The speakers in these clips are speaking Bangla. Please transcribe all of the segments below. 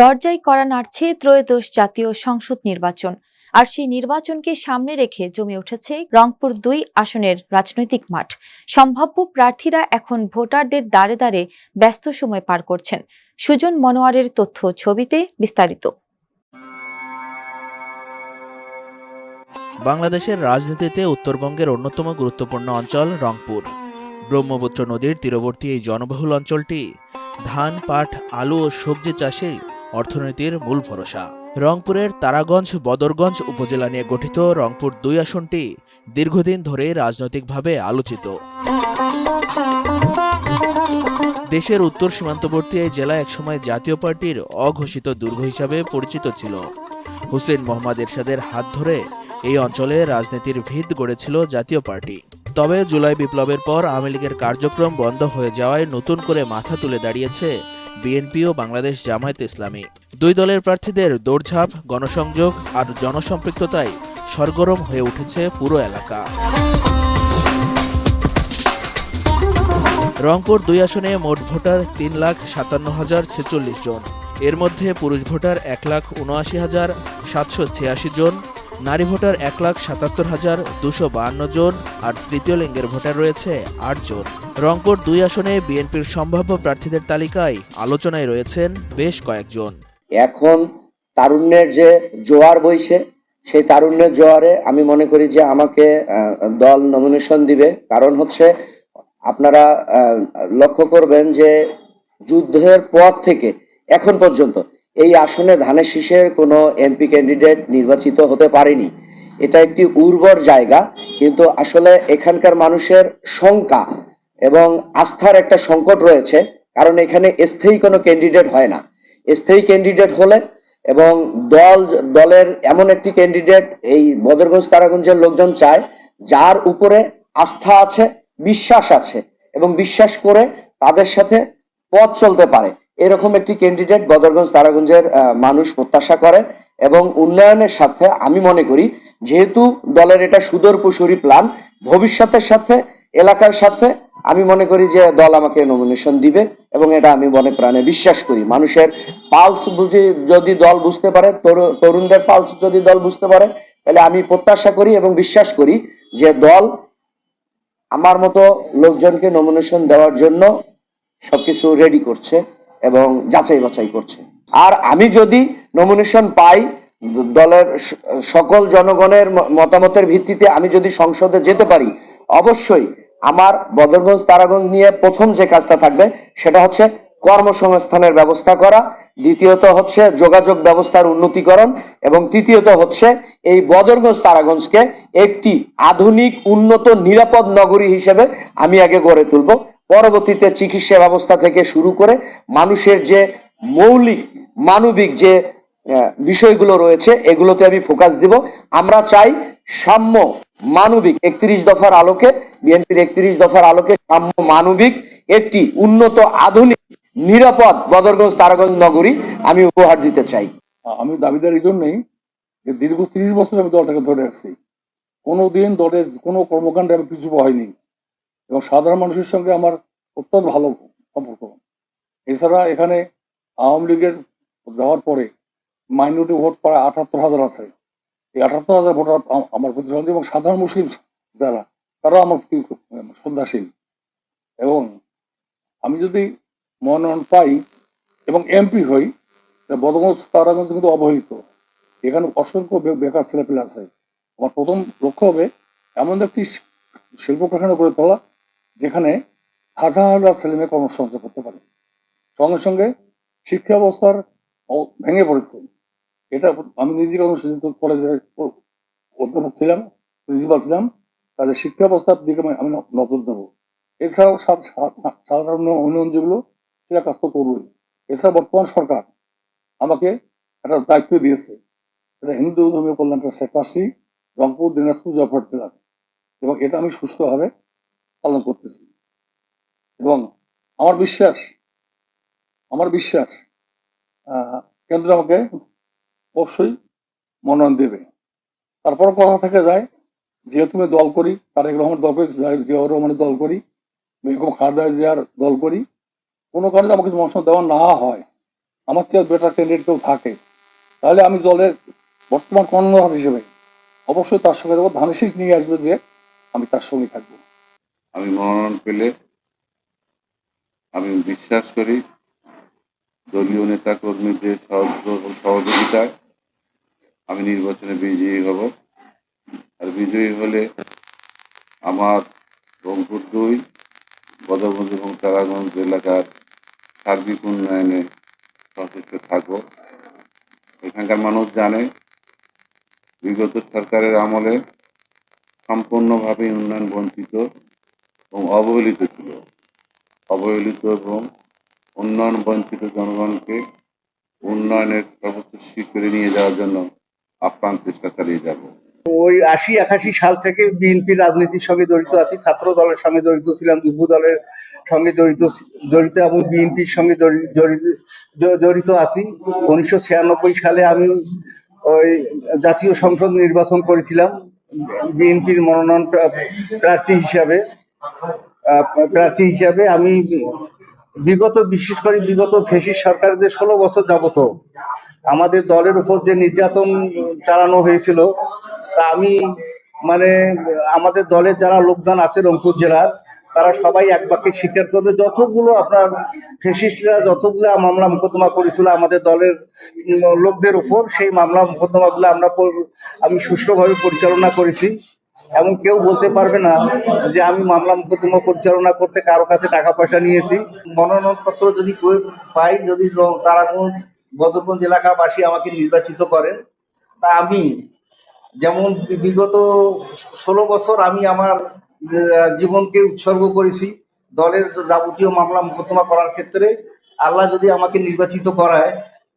দরজায় করা নাড়ছে ত্রয়োদশ জাতীয় সংসদ নির্বাচন। আর সেই নির্বাচনকে সামনে রেখে জমে উঠেছে রংপুর দুই আসনের রাজনৈতিক মাঠ। সম্ভাব্য প্রার্থীরা এখন ভোটারদের দাঁড়ে দাঁড়ে ব্যস্ত সময় পার করছেন। সুজন মনোয়ারের তথ্য ছবিতে বিস্তারিত। বাংলাদেশের রাজনীতিতে উত্তরবঙ্গের অন্যতম গুরুত্বপূর্ণ অঞ্চল রংপুর। ব্রহ্মপুত্র নদীর তীরবর্তী এই জনবহুল অঞ্চলটি ধান, পাট, আলু ও সবজি চাষেই অর্থনীতির মূল ভরসা। রংপুরের তারাগঞ্জ, বদরগঞ্জ উপজেলা নিয়ে গঠিত রংপুর দুই আসনটি দীর্ঘদিন ধরে রাজনৈতিকভাবে আলোচিত। দেশের উত্তর সীমান্তবর্তী এই জেলা একসময় জাতীয় পার্টির অঘোষিত দুর্গ হিসাবে পরিচিত ছিল। হুসেন মোহাম্মদ এরশাদের হাত ধরে এই অঞ্চলে রাজনীতির ভিত গড়েছিল জাতীয় পার্টি। তবে জুলাই বিপ্লবের পর আওয়ামী লীগের কার্যক্রম বন্ধ হয়ে যাওয়ায় নতুন করে মাথা তুলে দাঁড়িয়েছে বিএনপি ও বাংলাদেশ জামায়াত ইসলামী। দুই দলের প্রার্থীদের দৌড়ঝাঁপ, গণসংযোগ আর জনসম্পৃক্ততায় সরগরম হয়ে উঠেছে পুরো এলাকা। রংপুর দুই আসনে মোট ভোটার তিন লাখ সাতান্ন হাজার ছেচল্লিশ জন। এর মধ্যে পুরুষ ভোটার এক লাখ উনআশি হাজার সাতশো ছিয়াশি জন নারী ভোটার এক লাখ সাতাত্তর হাজার দুশো বাহান্ন জন আর তৃতীয় লিঙ্গের ভোটার রয়েছে আট জন। রংপুর দুই আসনে বিএনপির সম্ভাব্য প্রার্থীদের তালিকায় আলোচনায় রয়েছেন বেশ কয়েকজন। এখন তারুণ্যের যে জোয়ার বইছে, সেই তারুণ্যের জোয়ারে আমি মনে করি যে আমাকে দল নমিনেশন দিবে। কারণ হচ্ছে আপনারা লক্ষ্য করবেন যে যুদ্ধের পর থেকে, এখন পর্যন্ত এই আসনে ধানের শীষের কোনো এমপি ক্যান্ডিডেট নির্বাচিত হতে পারেনি। এটা একটি উর্বর জায়গা, কিন্তু আসলে এখানকার মানুষের শঙ্কা এবং আস্থার একটা সংকট রয়েছে, কারণ এখানে স্থায়ী কোনো ক্যান্ডিডেট হয় না। স্থায়ী ক্যান্ডিডেট হলে এবং দল, দলের এমন একটি ক্যান্ডিডেট এই বদরগঞ্জ, তারাগঞ্জের লোকজন চায়, যার উপরে আস্থা আছে, বিশ্বাস আছে এবং বিশ্বাস করে তাদের সাথে পথ চলতে পারে। এরকম একটি ক্যান্ডিডেট বদরগঞ্জ তারাগঞ্জের মানুষ প্রত্যাশা করে এবং উন্নয়নের সাথে আমি মনে করি যেহেতু দলের এটা সুদূরপ্রসারী প্ল্যান ভবিষ্যতের সাথে, এলাকার সাথে আমি মনে করি যে দল আমাকে নমিনেশন দিবে এবং এটা আমি মনে প্রাণে বিশ্বাস করি। মানুষের পালস বুঝে যদি দল বুঝতে পারে, তরু- তরুণদের পালস যদি দল বুঝতে পারে, তাহলে আমি প্রত্যাশা করি এবং বিশ্বাস করি যে দল আমার মতো লোকজনকে নমিনেশন দেওয়ার জন্য সবকিছু রেডি করছে। এবং যাচাই বাছাই করছে। আর আমি যদি নমিনেশন পাই, দলের সকল জনগণের মতামতের ভিত্তিতে আমি যদি সংসদে যেতে পারি, অবশ্যই আমার বদরগঞ্জ, তারাগঞ্জ নিয়ে প্রথম যে কাজটা থাকবে, সেটা হচ্ছে কর্মসংস্থানের ব্যবস্থা করা, দ্বিতীয়ত হচ্ছে যোগাযোগ ব্যবস্থার উন্নতিকরণ, এবং তৃতীয়ত হচ্ছে এই বদরগঞ্জ, তারাগঞ্জকে একটি আধুনিক, উন্নত, নিরাপদ নগরী হিসেবে আমি আগে গড়ে তুলব। পরবর্তীতে চিকিৎসা ব্যবস্থা থেকে শুরু করে মানুষের যে মৌলিক, মানবিক যে বিষয়গুলো রয়েছে, এগুলোতে আমি ফোকাস দিব। আমরা চাই সাম্য মানবিক একত্রিশ দফার আলোকে, বিএনপির একত্রিশ দফার আলোকে সাম্য মানবিক একটি উন্নত, আধুনিক, নিরাপদ বদরগঞ্জ, তারাগঞ্জ নগরী আমি উপহার দিতে চাই। আমি দাবিদার এই জন্যই যে দীর্ঘ তিরিশ বছর আমি দলটাকে ধরে রাখছি। কোনো দিন দলে কোনো কর্মকাণ্ডে আমি পিছু হয়নি। এবং সাধারণ মানুষের সঙ্গে আমার অত্যন্ত ভালো সম্পর্ক। এছাড়া এখানে আওয়ামী লীগের যাওয়ার পরে মাইনরিটি ভোট প্রায় আটাত্তর হাজার আছে। এই আটাত্তর হাজার ভোটার আমার প্রতি সন্দেহ এবং সাধারণ মুসলিম যারা, তারাও আমার শ্রদ্ধাশীল। এবং আমি যদি মনোনয়ন পাই এবং এমপি হই বদগঞ্জ, তারাগঞ্জ কিন্তু অবহেলিত। এখানে অসংখ্য বেকার ছেলেপেলে আছে। আমার প্রথম লক্ষ্য হবে এমন একটি শিল্প কারখানা করে তোলা যেখানে হাজার হাজার ছেলে মেয়ে কর্মসংস্থান করতে পারে। সঙ্গে সঙ্গে শিক্ষা ব্যবস্থার ভেঙে পড়েছে। এটা আমি নিজে অনুসূচিত কলেজের অধ্যাপক ছিলাম প্রিন্সিপাল ছিলাম। তাদের শিক্ষা ব্যবস্থার দিকে আমি- নজর দেবো। এছাড়াও সাধারণ উন্নয়ন যেগুলো, সেটা কাজ তো করবোই। এছাড়া বর্তমান সরকার আমাকে একটা দায়িত্ব দিয়েছে। এটা হিন্দু ধর্মীয় কল্যাণ ট্রাস্টের ট্রাস্টি, রংপুর, দিনাজপুর জয়পুর জেলার। এবং এটা আমি সুষ্ঠুভাবে পালন করতেছি। এবং আমার বিশ্বাস আমার বিশ্বাস কেন্দ্র আমাকে অবশ্যই মনোনয়ন দেবে। তারপর কথা থেকে যায়, যেহেতু আমি দল করি, তারেক রহমান দল করি জিয়াউর রহমানের দল করি, বেগম খালেদা জিয়ার দল করি, কোনো কারণে আমাকে মনোনয়ন দেওয়া না হয়, আমার চেয়ে বেটার ক্যান্ডিডেট কেউ থাকে, তাহলে আমি দলের বর্তমান কর্ণধার হিসেবে অবশ্যই তার সঙ্গে দেবো ধানের নিয়ে আসবে যে আমি তার সঙ্গে থাকব। আমি মনোনয়ন পেলে আমি বিশ্বাস করি দলীয় নেতা কর্মীদের সহযোগ- সহযোগিতায় আমি নির্বাচনে বিজয়ী হব। আর বিজয়ী হলে আমার রংপুর দুই বদগঞ্জ এবং তারাগঞ্জ এলাকার সার্বিক উন্নয়নে সচেষ্ট থাকব। এখানকার মানুষ জানে, বিগত সরকারের আমলে সম্পূর্ণভাবে উন্নয়ন বঞ্চিত এবং অবহেলিত ছিল। অবহেলিত এবং উন্নয়ন বঞ্চিত জনগণকে উন্নয়নের সর্বোচ্চ শিখরে নিয়ে যাওয়ার জন্য আপ্রাণ চেষ্টা চালিয়ে যাব। ওই আশি একাশি সাল থেকে বিএনপির রাজনীতির সঙ্গে জড়িত আছি, ছাত্র দলের সঙ্গে জড়িত ছিলাম, যুব দলের সঙ্গে জড়িত জড়িত এবং বিএনপির সঙ্গে জড়িত আছি। উনিশশো ছিয়ানব্বই সালে আমি ওই জাতীয় সংসদ নির্বাচন করেছিলাম, বিএনপির মনোনয়ন প্রা- প্রার্থী হিসাবে। প্রার্থী হিসাবে আমি বিগত, বিশেষ করে বিগত ফেসিস সরকারদের ষোলো বছর যাবত আমাদের দলের উপর যে নির্যাতন চালানো হয়েছিল, তা আমি মানে আমাদের দলের যারা লোকজন আছে রংপুর জেলার, তারা সবাই এক বাক্যে স্বীকার করবে। যতগুলো আপনার ফেসিস্টরা যতগুলো মামলা মোকদ্দমা করেছিল আমাদের দলের লোকদের উপর, সেই মামলা মোকদ্দমাগুলো আমরা আমি সুষ্ঠুভাবে পরিচালনা করেছি। এবং কেউ বলতে পারবে না যে আমি মামলা মোকদ্দমা পরিচালনা করতে কারও কাছে টাকা পয়সা নিয়েছি। মনোনয়নপত্র যদি পাই যদি তারাগঞ্জ, বদরগঞ্জ এলাকাবাসী আমাকে নির্বাচিত করেন, তা আমি যেমন বিগত ষোলো বছর আমি আমার জীবনকে উৎসর্গ করেছি দলের যাবতীয় মামলা মোকদ্দমা করার ক্ষেত্রে। আল্লাহ যদি আমাকে নির্বাচিত করায়,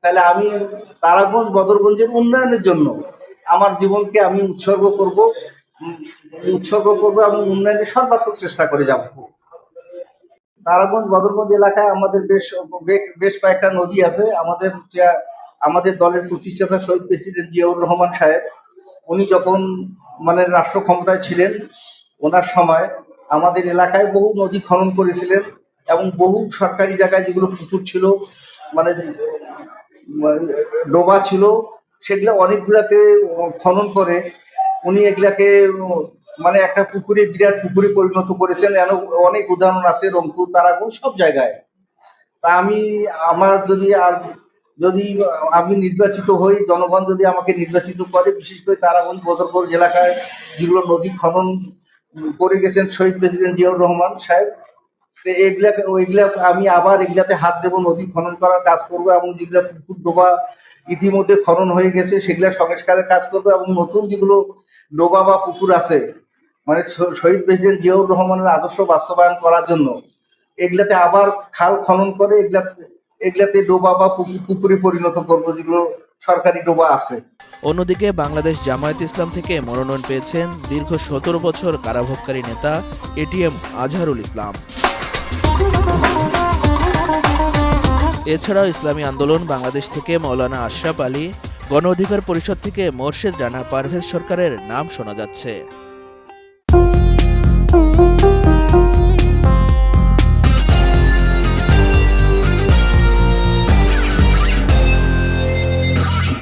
তাহলে আমি তারাগঞ্জ, বদরগঞ্জের উন্নয়নের জন্য আমার জীবনকে আমি উৎসর্গ করব। উৎসর্গ করব এবং উন্নয়নের সর্বাত্মক চেষ্টা করে যাব। তারাগঞ্জ, বদরগঞ্জ এলাকায় আমাদের বেশ বেশ কয়েকটা নদী আছে। আমাদের আমাদের দলের প্রতিষ্ঠাতা শহীদ প্রেসিডেন্ট জিয়াউর রহমান সাহেব, উনি যখন মানে রাষ্ট্র ক্ষমতায় ছিলেন, ওনার সময় আমাদের এলাকায় বহু নদী খনন করেছিলেন এবং বহু সরকারি জায়গায় যেগুলো পুকুর ছিল মানে ডোবা ছিল, সেগুলো অনেকগুলাকে খনন করে উনি এগুলাকে মানে একটা পুকুরে, বিরাট পুকুরে পরিণত করেছেন। এন, অনেক উদাহরণ আছে, রংপুর তারাগঞ্জ সব জায়গায়। তা আমি, আমার যদি আর, যদি আমি নির্বাচিত হই, জনগণ যদি আমাকে নির্বাচিত করে, বিশেষ করে তারাগঞ্জ বদরগঞ্জ এলাকায় যেগুলো নদী খনন করে গেছেন শহীদ প্রেসিডেন্ট জিয়াউর রহমান সাহেব, তো এগুলাকে, ওইগুলা আমি আবার এগুলাতে হাত দেবো, নদী খনন করার কাজ করব এবং যেগুলা পুকুর ডোবা ইতিমধ্যে খনন হয়ে গেছে, সেগুলা সংস্কারের কাজ করব এবং নতুন যেগুলো ডোবা বা পুকুর আছে মানে শহীদ প্রেসিডেন্ট জিয়াউর রহমানের আদর্শ বাস্তবায়ন করার জন্য, এগুলাতে আবার খাল খনন করে এগুলা এগুলাতে ডোবা বা পুকুর- পরিণত করব, যেগুলো সরকারি ডোবা আছে। অন্যদিকে বাংলাদেশ জামায়াত ইসলাম থেকে মনোনয়ন পেয়েছেন দীর্ঘ সতেরো বছর কারাভোগকারী নেতা এটিএম আজহারুল ইসলাম। এছাড়াও ইসলামী আন্দোলন বাংলাদেশ থেকে মৌলানা আশরাফ আলী গণ অধিকার পরিষদ থেকে মোর্শেদ রানা পারভেজ সরকারের নাম শোনা যাচ্ছে।